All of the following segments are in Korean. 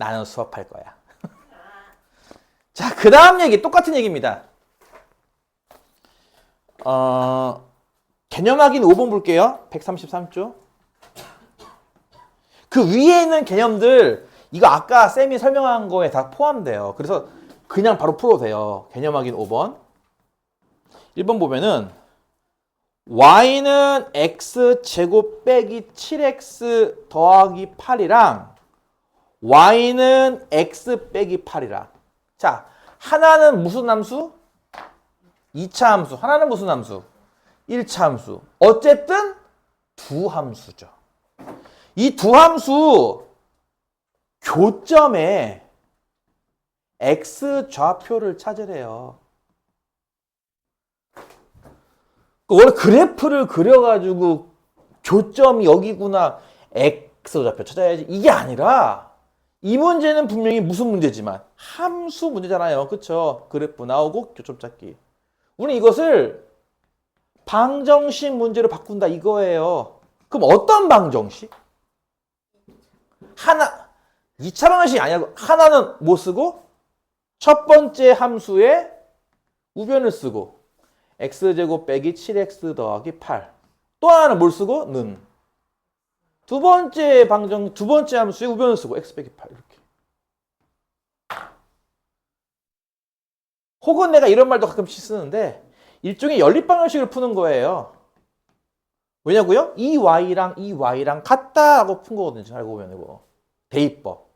나는 수업할 거야. 자, 그 다음 얘기, 똑같은 얘기입니다. 어, 개념 확인 5번 볼게요. 133조. 그 위에 있는 개념들, 이거 아까 쌤이 설명한 거에 다 포함돼요. 그래서 그냥 바로 풀어도 돼요. 개념 확인 5번. 1번 보면은, y는 x 제곱 빼기 7x 더하기 8이랑 y는 x 빼기 8이라. 자, 하나는 무슨 함수? 2차 함수. 하나는 무슨 함수? 1차 함수. 어쨌든 두 함수죠. 이 두 함수 교점에 x 좌표를 찾으래요. 그 원래 그래프를 그려가지고 교점이 여기구나 x 좌표 찾아야지 이게 아니라 이 문제는 분명히 무슨 문제지만 함수 문제잖아요 그쵸 그래프 나오고 교점 찾기 우리 이것을 방정식 문제로 바꾼다 이거예요 그럼 어떤 방정식? 하나 2차 방정식이 아니고 하나는 뭐 쓰고 첫 번째 함수에 우변을 쓰고 x제곱 빼기 7x 더하기 8. 또 하나는 뭘 쓰고? 는. 두 번째 방정, 두 번째 함수에 우변을 쓰고 x 빼기 8. 이렇게. 혹은 내가 이런 말도 가끔씩 쓰는데 일종의 연립 방정식을 푸는 거예요. 왜냐고요? 이 y랑 이 y랑 같다라고 푼 거거든요. 알고 보면 이거. 대입법.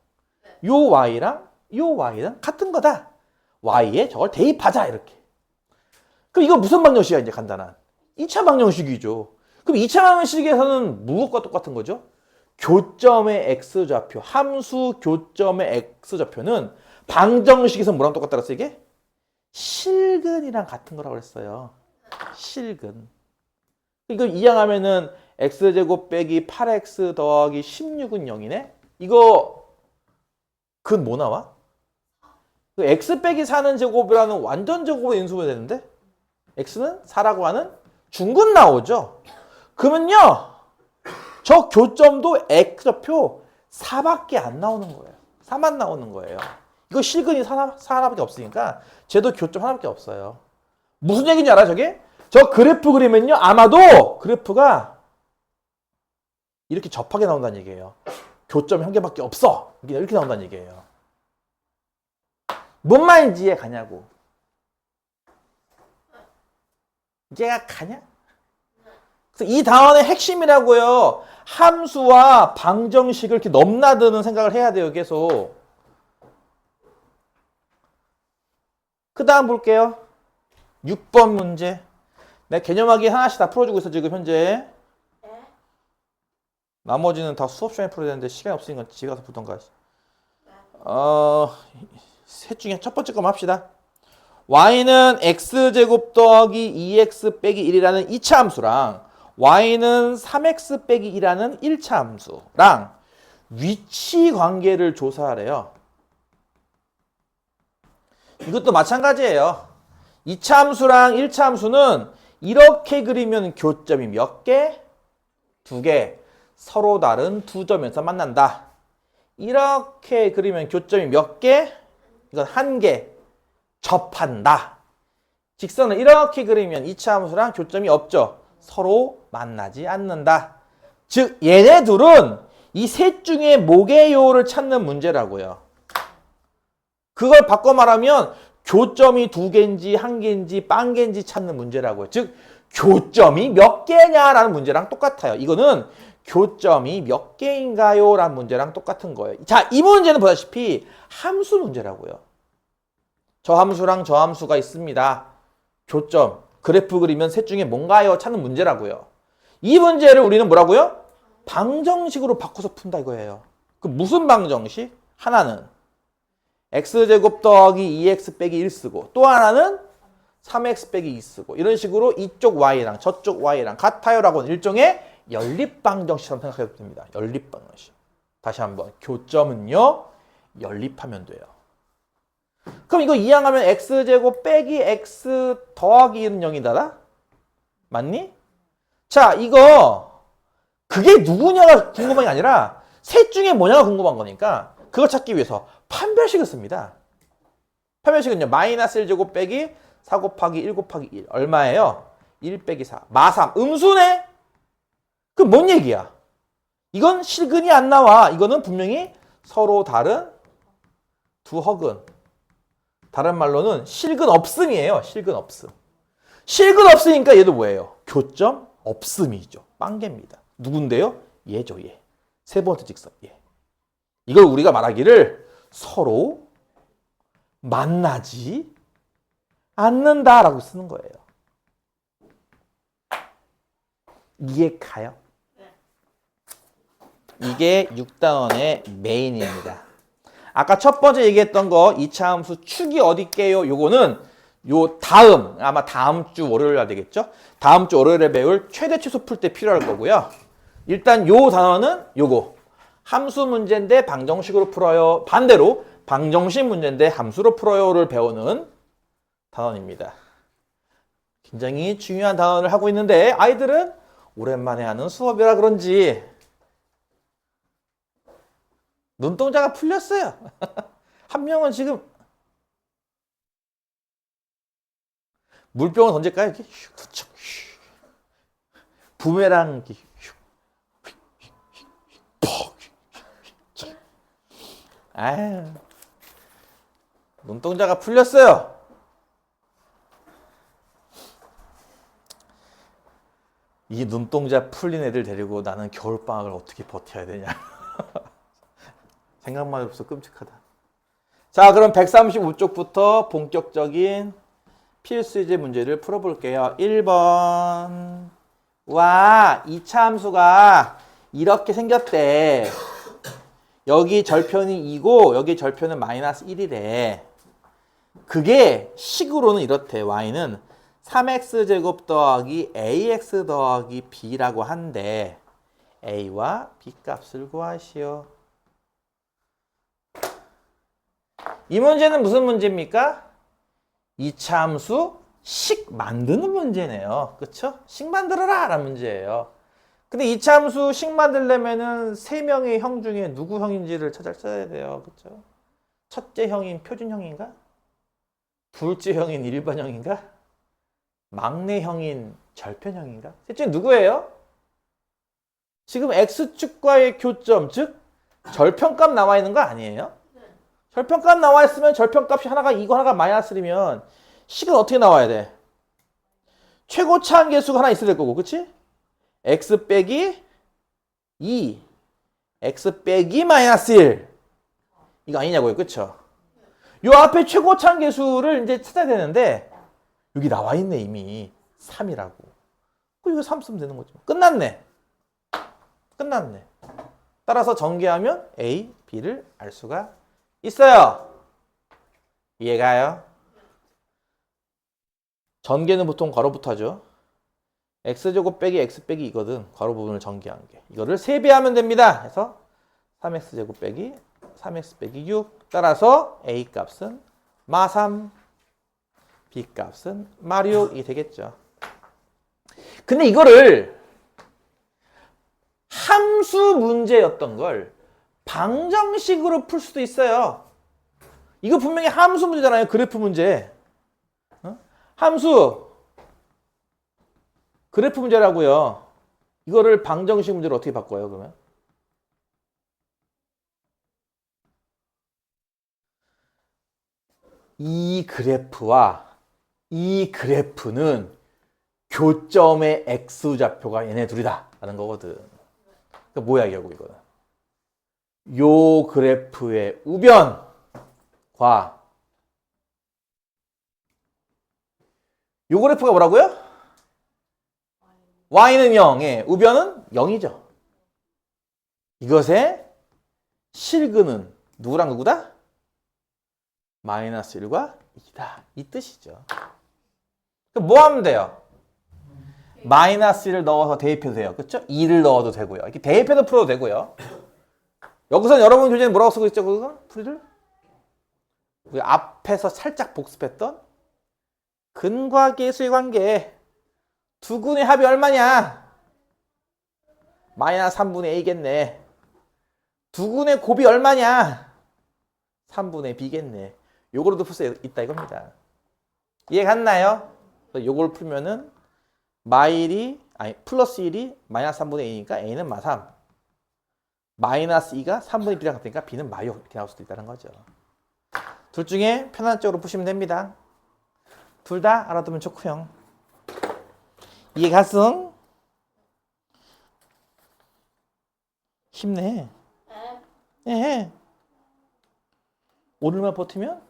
요 y랑 요 y랑 같은 거다. y에 저걸 대입하자 이렇게. 그럼 이거 무슨 방정식이야 이제 간단한 2차 방정식이죠. 그럼 2차 방정식에서는 무엇과 똑같은 거죠? 교점의 x좌표, 함수 교점의 x좌표는 방정식에서 뭐랑 똑같다 그랬어 이게? 실근이랑 같은 거라고 그랬어요. 실근. 이거 이항하면은 x제곱 빼기 8x 더하기 16은 0이네? 이거 그건 뭐 나와? 그 x 빼기 4는 제곱이라는 완전 제곱의 인수분해 되는데? x는 4라고 하는 중근 나오죠. 그러면요. 저 교점도 x좌표 4밖에 안 나오는 거예요. 4만 나오는 거예요. 이거 실근이 4, 4하나밖에 없으니까 쟤도 교점 하나밖에 없어요. 무슨 얘기인지 알아 저게? 저 그래프 그리면요. 아마도 그래프가 이렇게 접하게 나온다는 얘기예요. 교점 한 개밖에 없어. 이렇게 나온다는 얘기예요. 뭔 말인지 이해 가냐고. 이해가 가냐? 그래서 이 단원의 핵심이라고요. 함수와 방정식을 이렇게 넘나드는 생각을 해야 돼요. 계속. 그 다음 볼게요. 6번 문제. 내 개념하기 하나씩 다 풀어주고 있어 지금 현재. 나머지는 다 수업 시간에 풀어야 되는데 시간이 없으니까 집에 가서 풀던가. 어, 셋 중에 첫 번째 거만 합시다. y는 x제곱 더하기 2x 빼기 1이라는 2차 함수랑 y는 3x 빼기 2라는 1차 함수랑 위치 관계를 조사하래요. 이것도 마찬가지예요. 2차 함수랑 1차 함수는 이렇게 그리면 교점이 몇 개? 두 개. 서로 다른 두 점에서 만난다. 이렇게 그리면 교점이 몇 개? 이건 한 개. 접한다. 직선을 이렇게 그리면 2차 함수랑 교점이 없죠. 서로 만나지 않는다. 즉 얘네 둘은 이 셋 중에 뭐게요를 찾는 문제라고요. 그걸 바꿔 말하면 교점이 두 개인지 한 개인지 빵 개인지 찾는 문제라고요. 즉 교점이 몇 개냐라는 문제랑 똑같아요. 이거는 교점이 몇 개인가요? 라는 문제랑 똑같은 거예요. 자, 이 문제는 보다시피 함수 문제라고요. 저 함수랑 저 함수가 있습니다. 교점, 그래프 그리면 셋 중에 뭔가요? 찾는 문제라고요. 이 문제를 우리는 뭐라고요? 방정식으로 바꿔서 푼다 이거예요. 그 무슨 방정식? 하나는 x제곱 더하기 2x 빼기 1 쓰고 또 하나는 3x 빼기 2 쓰고 이런 식으로 이쪽 y랑 저쪽 y랑 같아요라고 하는 일종의 연립방정식처럼 생각해도 됩니다. 연립방정식. 다시 한번 교점은요. 연립하면 돼요. 그럼 이거 이항하면 x제곱 빼기 x 더하기 1은 0이다. 맞니? 자, 이거 그게 누구냐가 궁금한 게 아니라 셋 중에 뭐냐가 궁금한 거니까 그거 찾기 위해서 판별식을 씁니다. 판별식은요. 마이너스 1제곱 빼기 4 곱하기 1 곱하기 1 얼마예요? 1 빼기 4 마삼 음수네? 그럼 뭔 얘기야? 이건 실근이 안 나와. 이거는 분명히 서로 다른 두 허근. 다른 말로는 실근 없음이에요. 실근 없음. 실근 없으니까 얘도 뭐예요? 교점 없음이죠. 빵개입니다. 누군데요? 얘죠, 얘. 세 번째 직선, 얘. 이걸 우리가 말하기를 서로 만나지 않는다라고 쓰는 거예요. 이해 가요? 이게 6단원의 메인입니다. 아까 첫 번째 얘기했던 거 2차 함수 축이 어디게요? 요거는 요 다음 아마 다음 주 월요일 날 되겠죠? 다음 주 월요일에 배울 최대 최소 풀 때 필요할 거고요. 일단 요 단어는 요거 함수 문제인데 방정식으로 풀어요. 반대로 방정식 문제인데 함수로 풀어요를 배우는 단원입니다. 굉장히 중요한 단원을 하고 있는데 아이들은 오랜만에 하는 수업이라 그런지 눈동자가 풀렸어요. 한 명은 지금 물병을 던질까요? 이렇게 슉, 툭, 슉. 부메랑. 아유, 눈동자가 풀렸어요. 이 눈동자 풀린 애들 데리고 나는 겨울방학을 어떻게 버텨야 되냐. 생각만 벌써 끔찍하다. 자, 그럼 135쪽부터 본격적인 필수제 문제를 풀어볼게요. 1번. 와, 이차 함수가 이렇게 생겼대. 여기 절편이 2고, 여기 절편은 마이너스 1이래. 그게 식으로는 이렇대. y는 3x제곱 더하기 ax 더하기 b라고 한데, a와 b 값을 구하시오. 이 문제는 무슨 문제입니까? 이차 함수 식 만드는 문제네요. 그쵸? 식 만들어라! 라는 문제예요. 근데 이차 함수 식 만들려면은 세 명의 형 중에 누구 형인지를 찾아야 돼요. 그쵸? 첫째 형인 표준형인가? 둘째 형인 일반형인가? 막내 형인 절편형인가? 셋째 누구예요? 지금 x축과의 교점, 즉 절편값 나와 있는 거 아니에요? 절편값 나와 있으면 절편값이 하나가 이거 하나가 마이너스 1이면 식은 어떻게 나와야 돼? 최고차 한 개수가 하나 있어야 될 거고, 그치? x 빼기 2, x 빼기 마이너스 1. 이거 아니냐고요, 그쵸? 요 앞에 최고차 한 개수를 이제 찾아야 되는데 여기 나와 있네, 이미. 3이라고. 그 이거 3 쓰면 되는 거죠. 끝났네. 끝났네. 따라서 전개하면 A, B를 알 수가 있어요. 이해가요? 전개는 보통 괄호부터 하죠. x제곱 빼기 x 빼기 이거든. 괄호 부분을 전개한 게. 이거를 3배 하면 됩니다. 그래서 3x제곱 빼기 3x 빼기 6. 따라서 a 값은 마3, b 값은 마6이 되겠죠. 근데 이거를 함수 문제였던 걸 방정식으로 풀 수도 있어요. 이거 분명히 함수 문제잖아요. 그래프 문제. 어? 함수 그래프 문제라고요. 이거를 방정식 문제로 어떻게 바꿔요, 그러면? 이 그래프와 이 그래프는 교점의 x좌표가 얘네 둘이다 라는 거거든. 그 뭐야 결국 이거는. 요 그래프의 우변과 요 그래프가 뭐라고요? y는 0에 우변은 0이죠. 이것의 실근은 누구랑 누구다? 마이너스 1과 2다. 이 뜻이죠. 그럼 뭐 하면 돼요? 마이너스 1을 넣어서 대입해도 돼요. 그렇죠? 2를 넣어도 되고요. 이렇게 대입해도 풀어도 되고요. 여기서 여러분 교재는 뭐라고 쓰고 있죠? 그거? 풀이들? 우리 앞에서 살짝 복습했던 근과 계수의 관계 두 근의 합이 얼마냐? 마이너스 3분의 A겠네. 두 근의 곱이 얼마냐? 3분의 b겠네. 요거로도 풀 수 있다 이겁니다. 이해 갔나요? 요걸 풀면은 마일이 아니 플러스 1이 마이너스 3분의 2니까 a는 마 3 마이너스 2가 3분의 b랑 같으니까 b는 마6 이렇게 나올 수도 있다는 거죠. 둘 중에 편한 쪽으로 푸시면 됩니다. 둘 다 알아두면 좋고요. 이해 갔음? 힘내. 에? 예. 오늘만 버티면?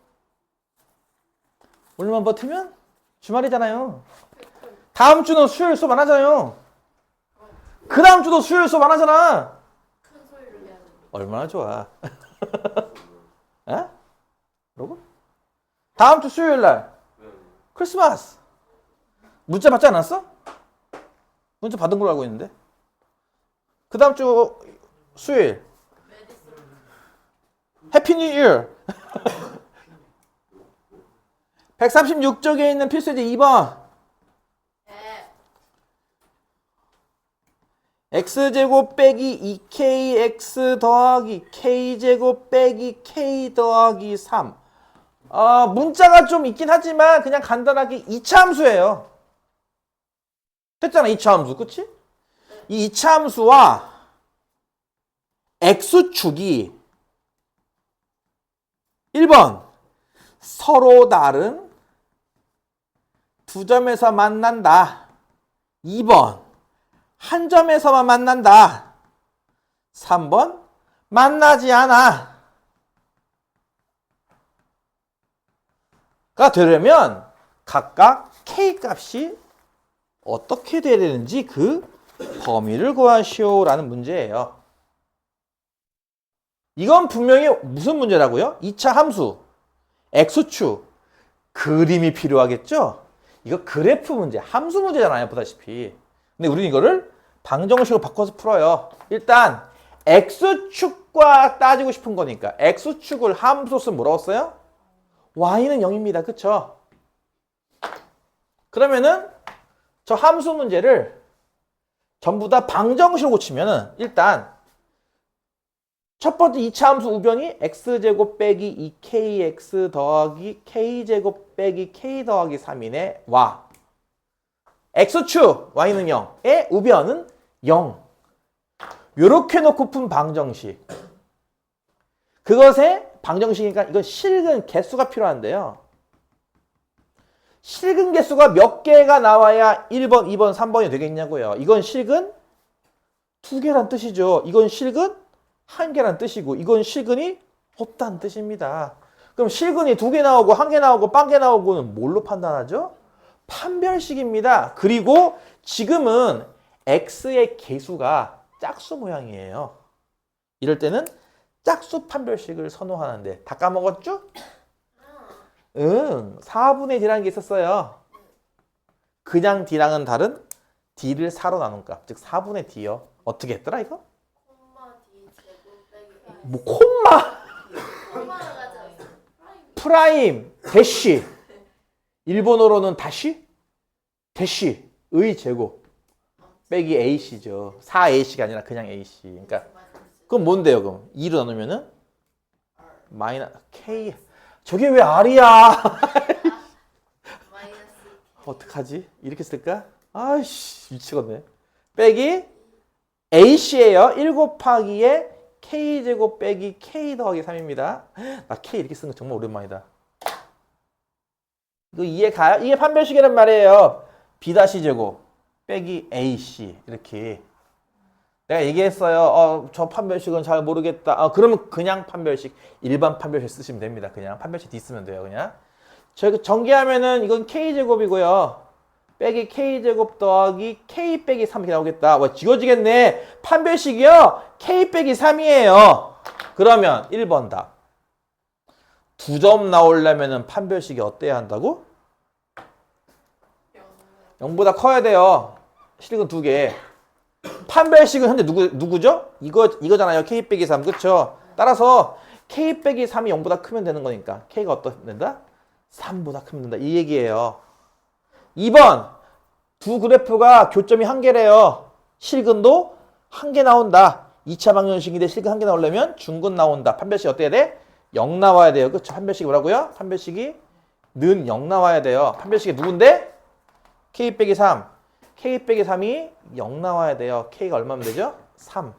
오늘만 버티면? 주말이잖아요. 다음 주는 수요일 수업 안 하잖아요. 그 다음 주도 수요일 수업 안 하잖아. 얼마나 좋아. 에? 뭐라고? 다음 주 수요일 날. 크리스마스. 문자 받지 않았어? 문자 받은 걸로 알고 있는데. 그 다음 주 수요일. 해피 뉴 이어. 136쪽에 있는 필수제 2번. X제곱 빼기 2kx 더하기 k제곱 빼기 k 더하기 3. 아, 문자가 좀 있긴 하지만 그냥 간단하게 2차 함수예요. 됐잖아, 2차 함수. 그치? 이 2차 함수와 x축이 1번 서로 다른 두 점에서 만난다. 2번 한 점에서만 만난다. 3번 만나지 않아. 가 되려면 각각 k 값이 어떻게 돼야 되는지 그 범위를 구하시오라는 문제예요. 이건 분명히 무슨 문제라고요? 2차 함수, x축, 그림이 필요하겠죠? 이거 그래프 문제, 함수 문제잖아요, 보다시피. 근데 우리는 이거를 방정식으로 바꿔서 풀어요. 일단 x축과 따지고 싶은 거니까 x축을 뭐라고 써요? y는 0입니다. 그쵸? 그러면은 저 함수 문제를 전부 다 방정식으로 고치면은 일단 첫 번째 2차 함수 우변이 x제곱 빼기 2kx 더하기 k제곱 빼기 k 더하기 3이네 와 x축 y는 0의 우변은 0 요렇게 놓고 푼 방정식. 그것의 방정식이니까 이건 실근 개수가 필요한데요. 실근 개수가 몇 개가 나와야 1번, 2번, 3번이 되겠냐고요. 이건 실근 두 개란 뜻이죠. 이건 실근 한 개란 뜻이고 이건 실근이 없다는 뜻입니다. 그럼 실근이 두 개 나오고 한 개 나오고 빵 개 나오고는 뭘로 판단하죠? 판별식입니다. 그리고 지금은 x의 개수가 짝수 모양이에요. 이럴 때는 짝수 판별식을 선호하는데 다 까먹었죠? 응, 4분의 d라는 게 있었어요. 그냥 d랑은 다른 d를 4로 나눈 값, 즉 4분의 d요. 어떻게 했더라 이거? 뭐 콤마. 프라임, 대시. 일본어로는 다시? 대시, 의 제곱. 빼기 ac죠. 4ac가 아니라 그냥 ac. 그러니까 그럼 뭔데요, 그럼? 2로 나누면은 마이너 k. 저게 왜 r이야? 어떡하지? 이렇게 쓸까? 아이씨, 미치겠네. 빼기 ac예요. 1 곱하기에 k 제곱 빼기 k 더하기 3입니다. 나 k 이렇게 쓰는 거 정말 오랜만이다. 이거 이해 가요? 이게 판별식이란 말이에요. b 다시 제곱 빼기 ac 이렇게. 내가 얘기했어요. 어, 저 판별식은 잘 모르겠다. 어, 그러면 그냥 판별식, 일반 판별식 쓰시면 됩니다. 그냥 판별식 D 쓰면 돼요. 그냥. 저희 전개하면은 이건 k제곱이고요. 빼기 k제곱 더하기 k 빼기 3 이렇게 나오겠다. 와, 지워지겠네. 판별식이요. k 빼기 3이에요. 그러면 1번 답. 두 점 나오려면은 판별식이 어때야 한다고? 0보다 커야 돼요. 실은 두 개. 판별식은 현재 누구, 누구죠? 이거, 이거잖아요. k 빼기 3. 그쵸? 따라서 k 빼기 3이 0보다 크면 되는 거니까. k가 어떻게 된다? 3보다 크면 된다. 이 얘기예요. 2번. 두 그래프가 교점이 한 개래요. 실근도 한 개 나온다. 2차 방정식인데 실근 한 개 나오려면 중근 나온다. 판별식 어때야 돼? 0 나와야 돼요. 그쵸? 판별식이 뭐라고요? 판별식이 는 0 나와야 돼요. 판별식이 누군데? K 빼기 3. k 빼기 3이 0 나와야 돼요. k가 얼마면 되죠? 3.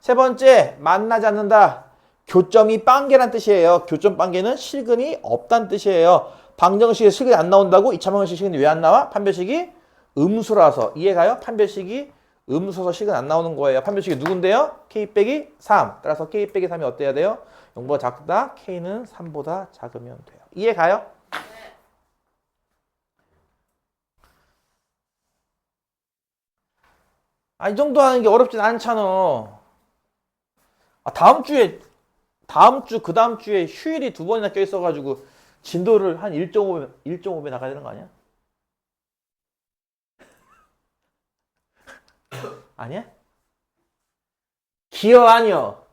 세 번째, 만나지 않는다. 교점이 빵개란 뜻이에요. 교점 빵개는 실근이 없다는 뜻이에요. 방정식에 실근이 안 나온다고? 이차 방정식 실근이 왜 안 나와? 판별식이 음수라서. 이해가요? 판별식이 음수라서 실근 안 나오는 거예요. 판별식이 누군데요? k 빼기 3. 따라서 k 빼기 3이 어때야 돼요? 0보다 작다. k는 3보다 작으면 돼요. 이해 가요? 아, 이 정도 하는 게 어렵진 않잖아. 아, 다음 주에, 다음 주, 그 다음 주에 휴일이 두 번이나 껴있어가지고 진도를 한 1.5배, 1.5배 나가야 되는 거 아니야? 아니야? 기어 아니여.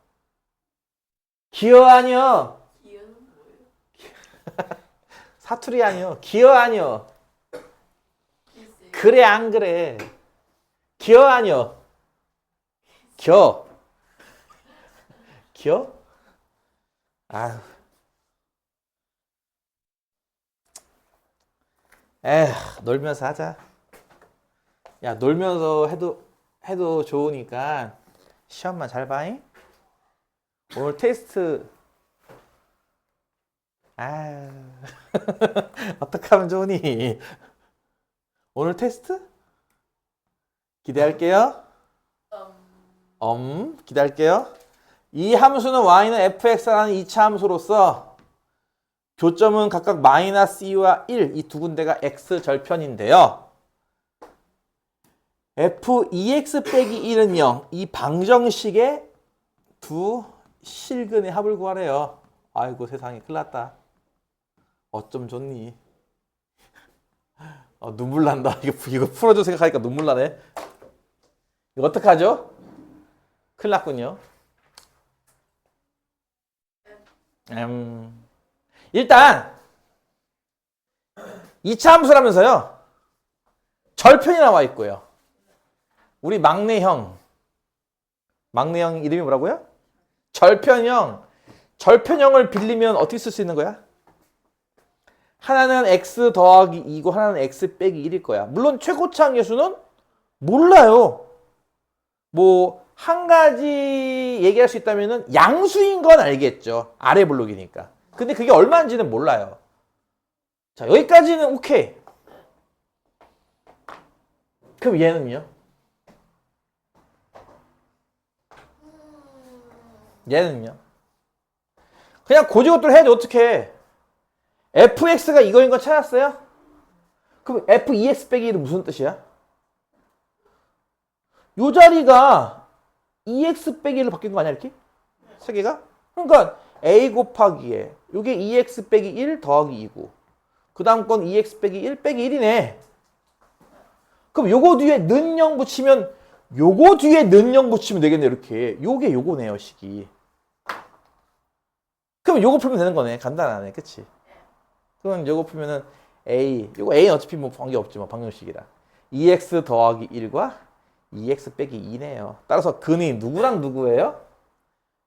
기어 뭐예요? 사투리 아니여. 기어. 글쎄. 그래 안 그래. 기어 아니여. 겨. 기어? 아휴. 에휴, 놀면서 하자. 야, 놀면서 해도, 해도 좋으니까 시험만 잘 봐잉? 오늘 테스트. 아유. 어떻게 하면 좋으니? 오늘 테스트? 기대할게요. 음, 엄 기다릴게요. 이 함수는 y는 fx라는 2차 함수로서 교점은 각각 마이너스 2와 1 이 두 군데가 x 절편인데요. f 2x 빼기 1은 0. 이 방정식의 두 실근의 합을 구하래요. 아이고 세상에 큰일 났다. 어쩜 좋니? 어, 눈물 난다. 이거, 이거 풀어줘 생각하니까 눈물 나네. 이거 어떡하죠? 큰일 났군요. 음, 일단 2차 함수라면서요. 절편이 나와 있고요. 우리 막내 형. 막내 형 이름이 뭐라고요? 절편형. 절편형을 빌리면 어떻게 쓸 수 있는 거야? 하나는 x 더하기 2고 하나는 x 빼기 1일 거야. 물론 최고차 계수는 몰라요. 뭐 한 가지 얘기할 수 있다면은 양수인 건 알겠죠. 아래 블록이니까. 근데 그게 얼마인지는 몰라요. 자, 여기까지는 오케이. 그럼 얘는요? 얘는요? 그냥 고지고대로 해야지 어떻게 fx가 이거인 거 찾았어요? 그럼 f2x 빼기 1은 무슨 뜻이야? 요 자리가 2x 빼기 1로 바뀐 거 아니야 이렇게? 세 개가? 그러니까 a 곱하기에 요게 2x 빼기 1 더하기 2고. 그 다음 건 2x 빼기 1 빼기 1이네. 그럼 요거 뒤에 는 0 붙이면 요거 뒤에 는 0 붙이면 되겠네 이렇게. 요게 요거네요 식이. 그럼 요거 풀면 되는 거네. 간단하네 그치? 그럼 요거 풀면은 a. 요거 a는 어차피 뭐 관계없지 뭐 방정식이라. 2x 더하기 1과 2x 빼기 2네요. 따라서 근이 누구랑 누구예요?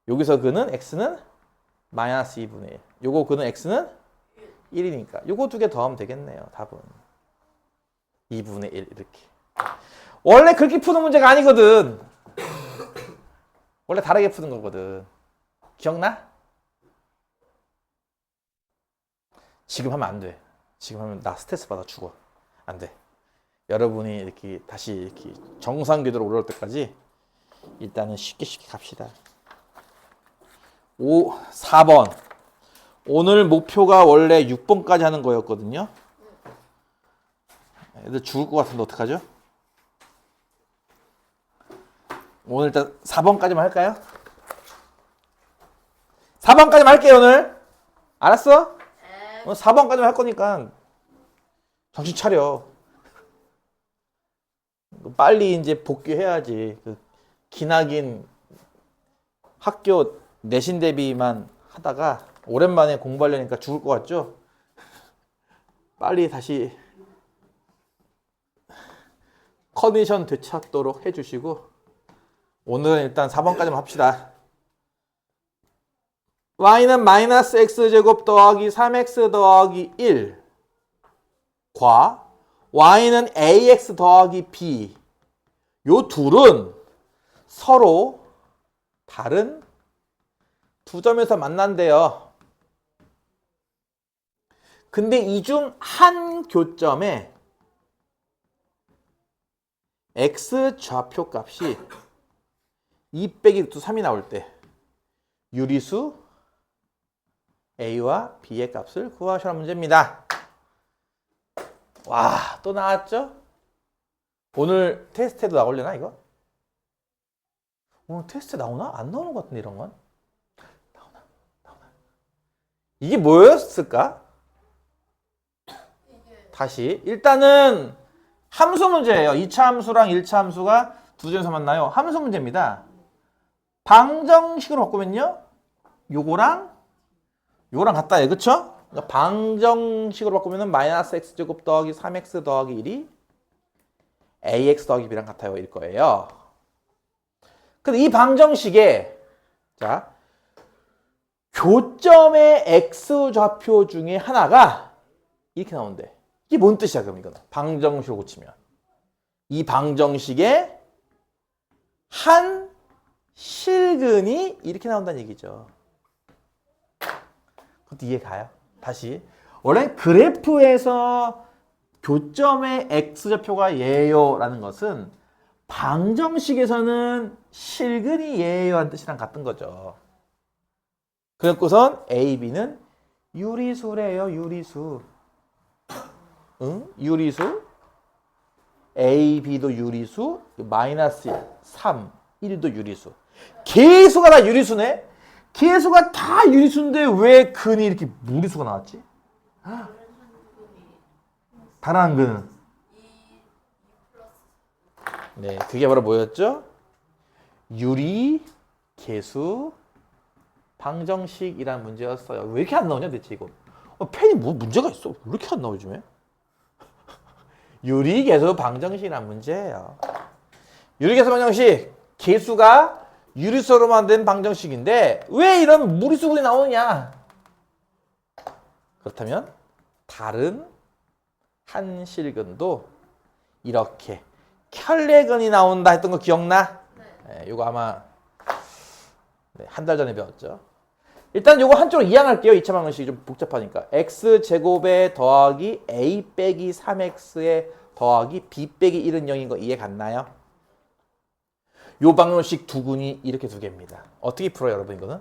여기서 근은 x는 마이너스 2분의 1. 요거 근은 x는 1이니까 요거 두 개 더하면 되겠네요. 답은 2분의 1 이렇게. 원래 그렇게 푸는 문제가 아니거든. 원래 다르게 푸는 거거든. 기억나? 지금 하면 안 돼. 지금 하면 나 스트레스 받아 죽어. 안 돼. 여러분이 이렇게 다시 이렇게 정상 궤도로 올라올 때까지 일단은 쉽게 쉽게 갑시다. 5, 4번. 오늘 목표가 원래 6번까지 하는 거였거든요. 애들 죽을 것 같은데 어떡하죠? 오늘 일단 4번까지만 할까요? 4번까지만 할게요, 오늘. 알았어? 에, 오늘 4번까지만 할 거니까 정신 차려. 빨리 이제 복귀해야지. 그 기나긴 학교 내신 대비만 하다가 오랜만에 공부하려니까 죽을 것 같죠? 빨리 다시 컨디션 되찾도록 해주시고 오늘은 일단 4번까지만 합시다. y는 마이너스 x제곱 더하기 3x 더하기 1과 y는 ax 더하기 b 요 둘은 서로 다른 두 점에서 만난대요. 근데 이 중 한 교점에 x 좌표 값이 2 빼기 루트 3이 나올 때 유리수 a와 b의 값을 구하시라는 문제입니다. 와, 또 나왔죠? 오늘 테스트에도 나오려나 이거? 오늘 테스트 나오나? 안 나오는 것 같은데 이런 건? 나오나? 나오나? 이게 뭐였을까? 다시 일단은 함수 문제예요. 2차 함수랑 1차 함수가 두 점에서 만나요. 함수 문제입니다. 방정식으로 바꾸면요. 요거랑 요거랑 같다. 요 그쵸? 그러니까 방정식으로 바꾸면은 마이너스 x제곱 더하기 3x 더하기 1이 ax 더하기 b랑 같아요. 일 거예요. 근데 이 방정식에 자 교점의 x 좌표 중에 하나가 이렇게 나오는데 이게 뭔 뜻이야 그럼 이거는 방정식으로 고치면 이 방정식에 한 실근이 이렇게 나온다는 얘기죠 그것도 이해 가요? 다시. 원래 그래프에서 교점의 x좌표가 예요 라는 것은 방정식에서는 실근이 예요 한 뜻이랑 같은 거죠. 그래고선 A, B는 유리수래요 유리수. 응? 유리수. A, B도 유리수 마이너스 1, 3, 1도 유리수. 개수가 다 유리수네 개수가 다 유리수인데 왜 근이 이렇게 무리수가 나왔지? 다른 한 근은 2 플러스 네 그게 바로 뭐였죠? 유리 개수 방정식이란 문제였어요 왜 이렇게 안 나오냐 대체 이거 어, 펜이 뭐 문제가 있어 왜 이렇게 안 나와 요즘에? 유리계수 방정식이란 문제예요. 유리계수 방정식 개수가 유리수로 만든 방정식인데 왜 이런 무리수분이 나오느냐? 그렇다면 다른 한 실근도 이렇게 켤레근이 나온다 했던 거 기억나? 네, 이거 아마 네, 한 달 전에 배웠죠. 일단 요거 한쪽으로 이양할게요. 2차 방정식이 좀 복잡하니까. x 제곱에 더하기 a 빼기 3x에 더하기 b 빼기 1은 0인 거 이해 갔나요? 요 방정식 두 군이 이렇게 두 개입니다. 어떻게 풀어요, 여러분 이거는?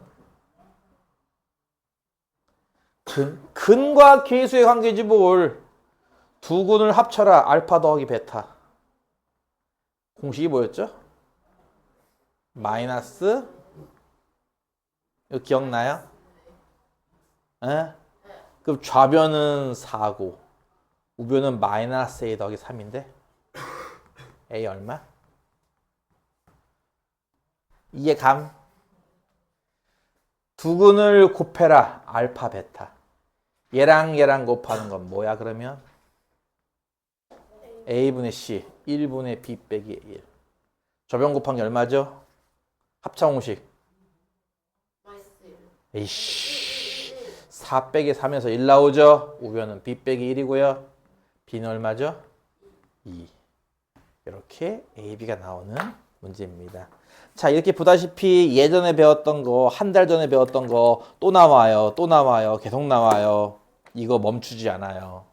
근, 근과 계수의 관계지 뭘. 두 군을 합쳐라. 알파 더하기 베타. 공식이 뭐였죠? 마이너스 이거 기억나요? 에? 그럼 좌변은 4고 우변은 마이너스 A 더하기 3인데 A 얼마? 이해 감? 두근을 곱해라 알파 베타 얘랑 얘랑 곱하는 건 뭐야 그러면? A분의 C 1분의 B 빼기 1 좌변 곱한 게 얼마죠? 마이너스 1 에이씨 4 빼기 3에서 1 나오죠 우변은 b 빼기 1이고요 b는 얼마죠? 2 이렇게 a, b가 나오는 문제입니다 자 이렇게 보다시피 예전에 배웠던 거 한 달 전에 배웠던 거 또 나와요 또 나와요 계속 나와요. 이거 멈추지 않아요